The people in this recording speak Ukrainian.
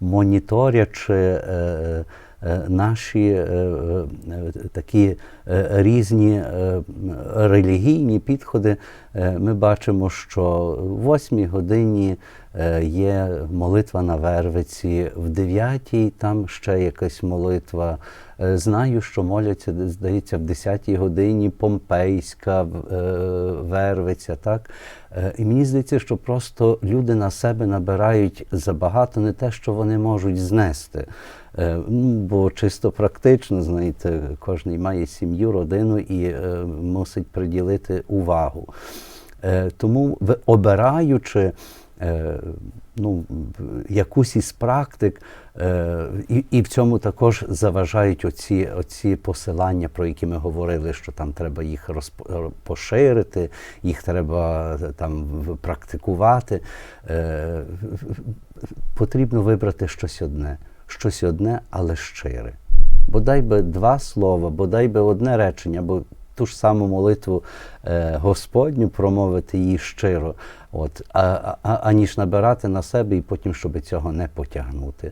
моніторячи е, е, наші е, такі різні релігійні підходи, ми бачимо, що в 8 годині є молитва на Вервиці, в 9 там ще якась молитва. Е, Знаю, що моляться, здається, в 10-й годині Помпейська, е, Вервиця, так? Е, І мені здається, що просто люди на себе набирають забагато не те, що вони можуть знести. Е, ну, Бо чисто практично, знаєте, кожен має сім'ю, родину і е, мусить приділити увагу. Е, Тому обираючи е, ну, якусь із практик, е, і, і в цьому також заважають оці, оці посилання, про які ми говорили, що там треба їх розп- поширити, їх треба е, там практикувати. Е, Потрібно вибрати щось одне, щось одне, але щире. Бодай би два слова, бодай би одне речення, бо ту ж саму молитву е, Господню промовити її щиро, от, а, а, аніж набирати на себе і потім, щоб цього не потягнути.